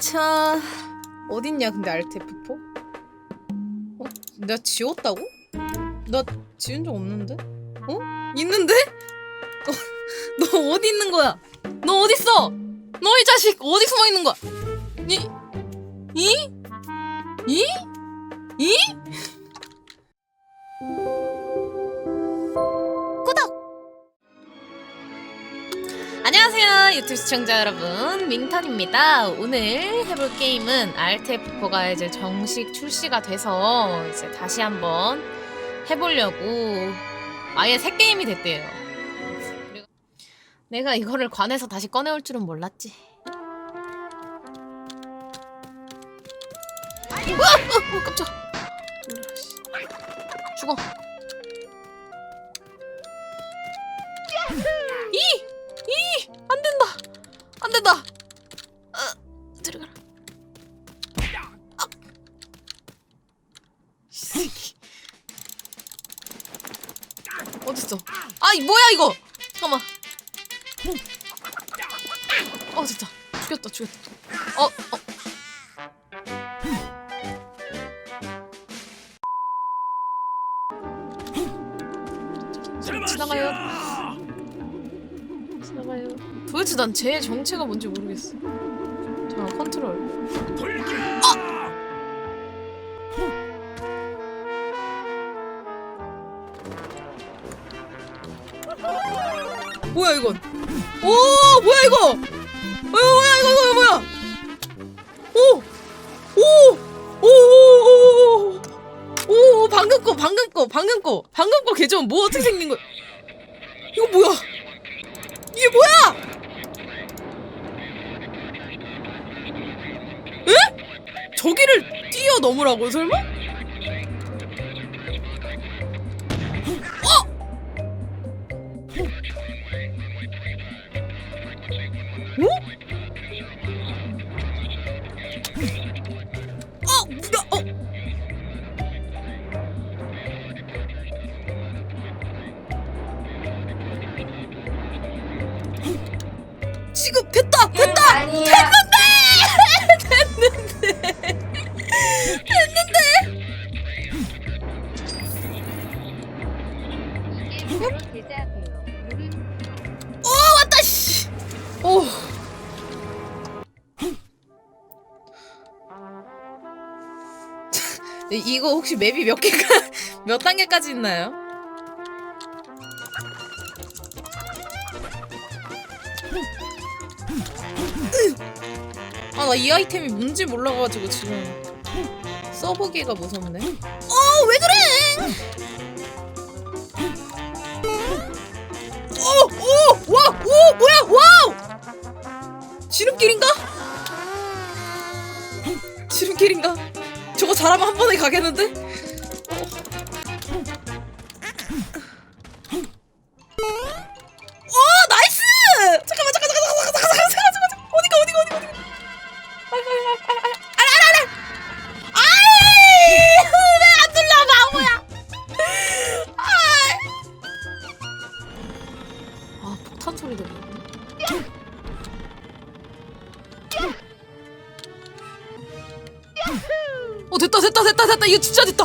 자 어딨냐 근데 F4? 어? 내가 지웠다고? 나 지운 적 없는데? 어? 있는데? 어, 너 어디 있는 거야? 너 어디 있어? 너 이 자식 어디 숨어 있는 거야? 이? 이? 이? 이? 안녕하세요 유튜브 시청자 여러분 민턴입니다 오늘 해볼 게임은 RTF4가 이제 정식 출시가 돼서 이제 다시 한번 해보려고 아예 새 게임이 됐대요 그리고 내가 이거를 관에서 다시 꺼내올 줄은 몰랐지 우와! 어, 어, 깜짝 놀라, 씨. 죽어 어딨어? 아, 이 뭐야, 이거! 잠깐만. 어, 됐다. 죽였다, 죽였다. 어, 어. 지나가요. 지나가요. 도대체 난제 정체가 뭔지 모르겠어. 잠깐 컨트롤. 뭐야 이건? 오 뭐야 이거? 어 뭐야 이거 이거 뭐야? 오 오 오 오 오 오 방금 거 방금 거 방금 거 방금 거 계정 뭐 어떻게 생긴 거? 이거 뭐야? 이게 뭐야? 에? 저기를 뛰어넘으라고 설마? 지금 됐다, 됐다, 아니야. 어 왔다 씨. 오. 이거 혹시 맵이 몇 개가 몇 단계까지 있나요? 아 나 이 아이템이 뭔지 몰라가지고 지금 써보기가 무섭네. 어 왜 그래? 오! 오! 와! 오! 뭐야! 와우! 지름길인가? 지름길인가? 저거 잘하면 한 번에 가겠는데? 진짜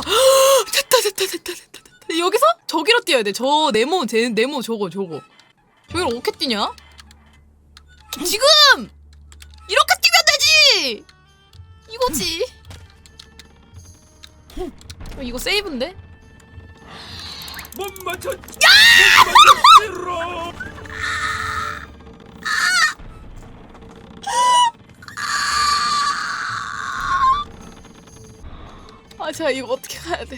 됐다. 됐다 됐다 됐다 됐다 됐다 여기서? 저기로 뛰어야 돼 저 네모 제 네모 저거 저거. 저기를 어떻게 뛰냐? 지금! 이렇게 뛰면 되지! 이거지. 어, 이거 세이브인데? 못 맞췄. 야! 제가 이거 어떻게 가야 돼?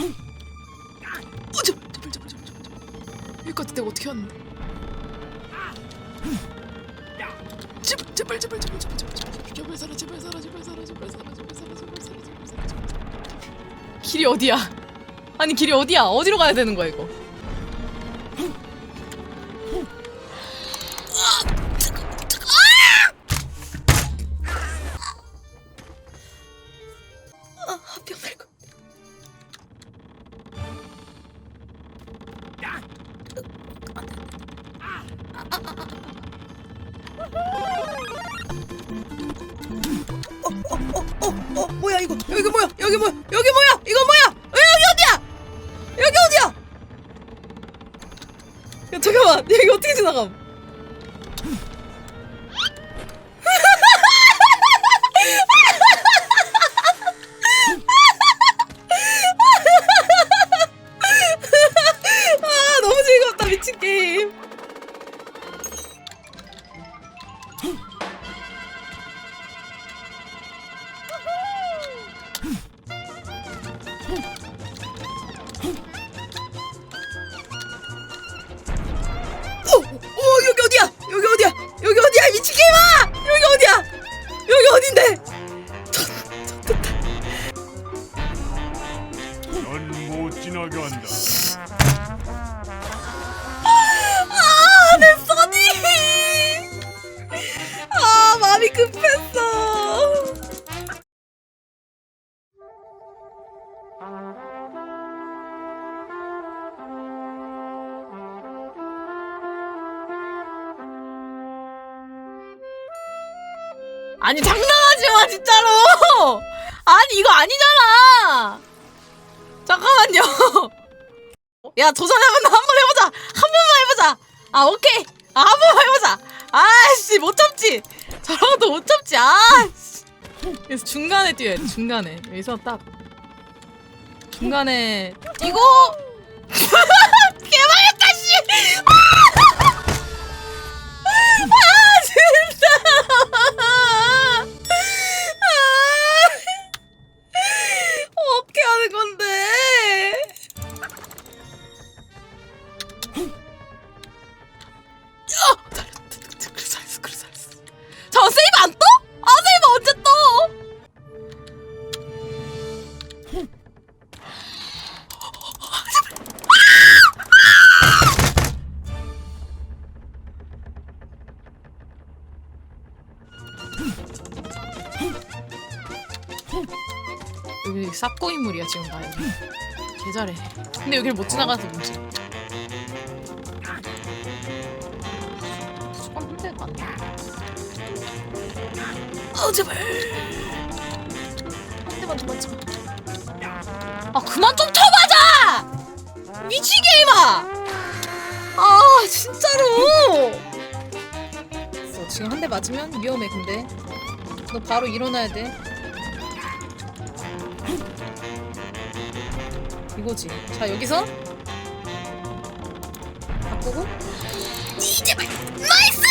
어, 저, 제발, 제발, 제발, 제발, 제발. 여기까지 내가 어떻게 왔는데? 제발, 제발, 제발, 제발, 제발, 제발, 제발, 제발 살아, 제발 살아, 제발 살아, 제발 살아, 제발 살아, 제발 살아, 제발 살아, 제발 살아. 길이 어디야? 아니 길이 어디야? 어디로 가야 되는 거야 이거? 어, 어, 뭐야 이거? 여기 뭐야? 여기 뭐야? 여기 뭐야? 이거 뭐야? 어, 여기 어디야? 여기 어디야? 야, 잠깐만, 여기 어떻게 지나감? 아니 장난하지 마 진짜로. 아니 이거 아니잖아. 잠깐만요. 야 도전해보자 한번 해보자! 한 번만 해보자! 아 오케이! 아 한 번만 해보자! 아씨 못 참지! 저런 것도 못 참지! 아 씨! 그래서 중간에 뛰어야 돼 중간에. 여기서 딱. 중간에. 뛰고 개망했다 씨 쌉고 인물이야 지금 나 여기 개 잘해. 근데 여기를 못 지나가서 문제 수건 한 대도 안돼 아 제발. 한 대만 더 맞지 마아 그만 좀 쳐맞아 미치 게임아 아 진짜로! 어, 지금 한 대 맞으면 위험해 근데. 너 바로 일어나야 돼 이거지. 자 여기서 바꾸고. 말 나이스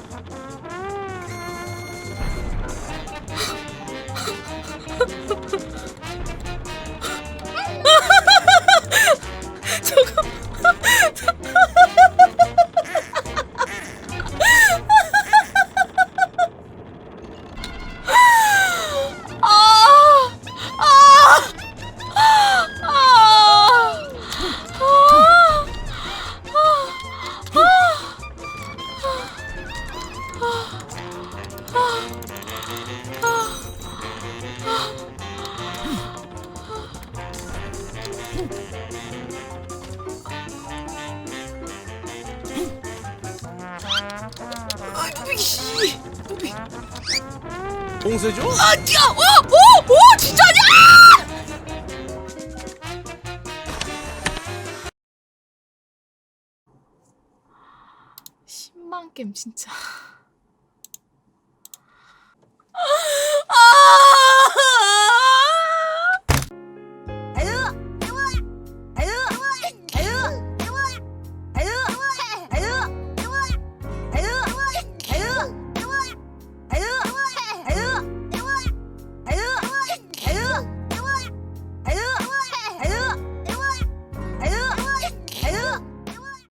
아, 노비 씨, 노비. 봉쇄죠? 아, 야, 어, 오, 오, 진짜냐? 10만 게임 진짜.